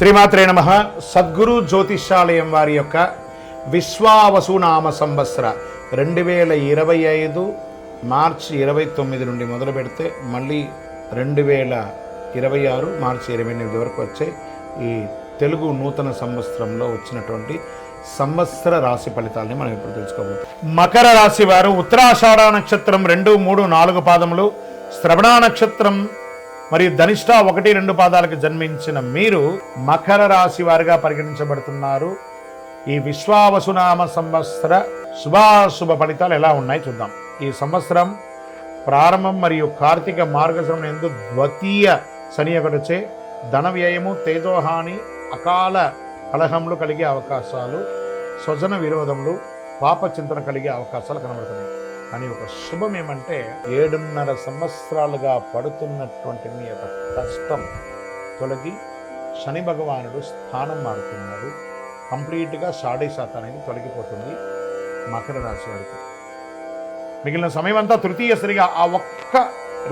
శ్రీమాత్రే నమ. సద్గురు జ్యోతిష్యాలయం వారి యొక్క విశ్వావసునామ సంవత్సర రెండు వేల ఇరవై ఐదు మార్చి ఇరవై తొమ్మిది నుండి మొదలు పెడితే మళ్ళీ రెండు వేల ఇరవై ఆరు మార్చి ఇరవై ఎనిమిది వరకు వచ్చే ఈ తెలుగు నూతన సంవత్సరంలో వచ్చినటువంటి సంవత్సర రాశి ఫలితాలని మనం ఇప్పుడు తెలుసుకోబోతున్నాం. మకర రాశి వారు ఉత్తరాషాఢ నక్షత్రం రెండు మూడు నాలుగు పాదములు శ్రవణ నక్షత్రం మరియు ధనిష్ట ఒకటి రెండు పాదాలకు జన్మించిన మీరు మకర రాశి వారిగా పరిగణించబడుతున్నారు. ఈ విశ్వావసునామ సంవత్సర శుభాశుభ ఫలితాలు ఎలా ఉన్నాయి చూద్దాం. ఈ సంవత్సరం ప్రారంభం మరియు కార్తీక మార్గశ్రమం ఎందు ద్వితీయ శని ఒకటిచే ధన వ్యయము తేజోహాని అకాల కలహములు కలిగే అవకాశాలు స్వజన విరోధములు పాప చింతన కలిగే అవకాశాలు కనబడుతున్నాయి. అని ఒక శుభం ఏమంటే ఏడున్నర సంవత్సరాలుగా పడుతున్నటువంటి మీ యొక్క కష్టం తొలగి శని భగవానుడు స్థానం మారుతున్నాడు కంప్లీట్గా సాడే శాతం అనేది తొలగిపోతుంది మకర రాశి వారికి. మిగిలిన సమయం అంతా తృతీయ సరిగా ఆ ఒక్క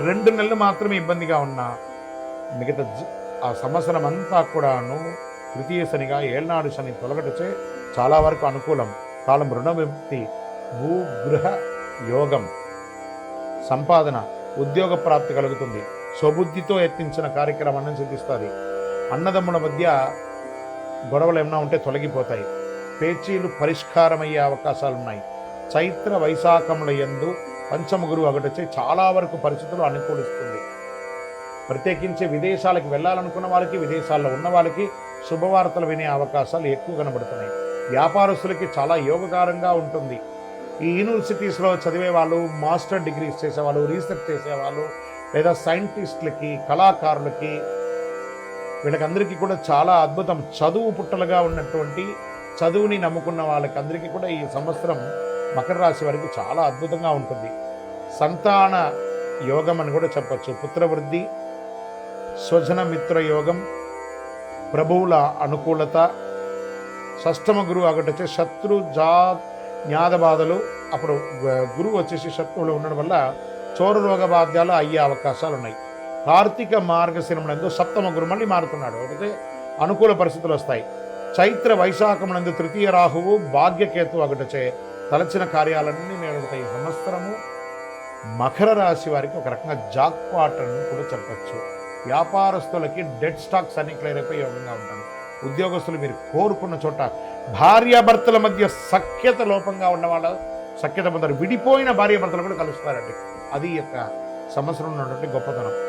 రెండు నెలలు మాత్రమే ఇబ్బందిగా ఉన్న మిగతా ఆ సంవత్సరం అంతా కూడాను తృతీయ శనిగా ఏళ్నాడు శని తొలగటచే చాలా వరకు అనుకూలం. కాలం రుణ విముక్తి భూగృహ యోగం సంపాదన ఉద్యోగ ప్రాప్తి కలుగుతుంది. స్వబుద్ధితో యత్నించిన కార్యక్రమాన్ని సిద్ధిస్తుంది అన్నదమ్ముల మధ్య గొడవలు ఏమైనా ఉంటే తొలగిపోతాయి. పేచీలు పరిష్కారమయ్యే అవకాశాలు ఉన్నాయి చైత్ర వైశాఖముల యందు పంచముగురు ఒకటొచ్చి చాలా వరకు పరిస్థితులు అనుకూలిస్తుంది. ప్రత్యేకించి విదేశాలకు వెళ్ళాలనుకున్న వాళ్ళకి విదేశాల్లో ఉన్న వాళ్ళకి శుభవార్తలు వినే అవకాశాలు ఎక్కువ కనబడుతున్నాయి. వ్యాపారస్తులకి చాలా యోగకారంగా ఉంటుంది. ఈ యూనివర్సిటీస్లో చదివే వాళ్ళు మాస్టర్ డిగ్రీస్ చేసేవాళ్ళు రీసెర్చ్ చేసేవాళ్ళు లేదా సైంటిస్టులకి కళాకారులకి వీళ్ళకందరికీ కూడా చాలా అద్భుతం. చదువు పుట్టలుగా ఉన్నటువంటి చదువుని నమ్ముకున్న వాళ్ళకి అందరికీ కూడా ఈ సంవత్సరం మకర రాశి వారికి చాలా అద్భుతంగా ఉంటుంది. సంతాన యోగం అని కూడా చెప్పచ్చు. పుత్రవృద్ధి స్వజన మిత్ర యోగం ప్రభువుల అనుకూలత షష్టమ గురువు ఒకటి శత్రు జాత్ జ్ఞాద బాధలు అప్పుడు గురువు వచ్చేసి శత్రువులు ఉండడం వల్ల చోర రోగ బాధ్యాలు అయ్యే అవకాశాలు ఉన్నాయి కార్తీక మార్గశిరమునందు సప్తమ గురు మళ్ళీ మారుతున్నాడు. అయితే అనుకూల పరిస్థితులు వస్తాయి. చైత్ర వైశాఖమునందు తృతీయ రాహువు భాగ్యకేతు ఒకటచే తలచిన కార్యాలన్నీ నేడుతాయి ఈ సంవత్సరము మకర రాశి వారికి ఒక రకంగా జాక్పాట్ అని కూడా చెప్పచ్చు. వ్యాపారస్తులకి డెడ్ స్టాక్స్ అన్ని క్లియర్ అయిపోయి యోగంగా ఉంటాను ఉద్యోగస్తులు మీరు కోరుకున్న చోట భార్యాభర్తల మధ్య సఖ్యత లోపంగా ఉన్న వాళ్ళ సఖ్యత పొందారు. విడిపోయిన భార్యాభర్తలు కూడా కలుస్తారండి. అది యొక్క సంవత్సరం ఉన్నటువంటి గొప్పతనం.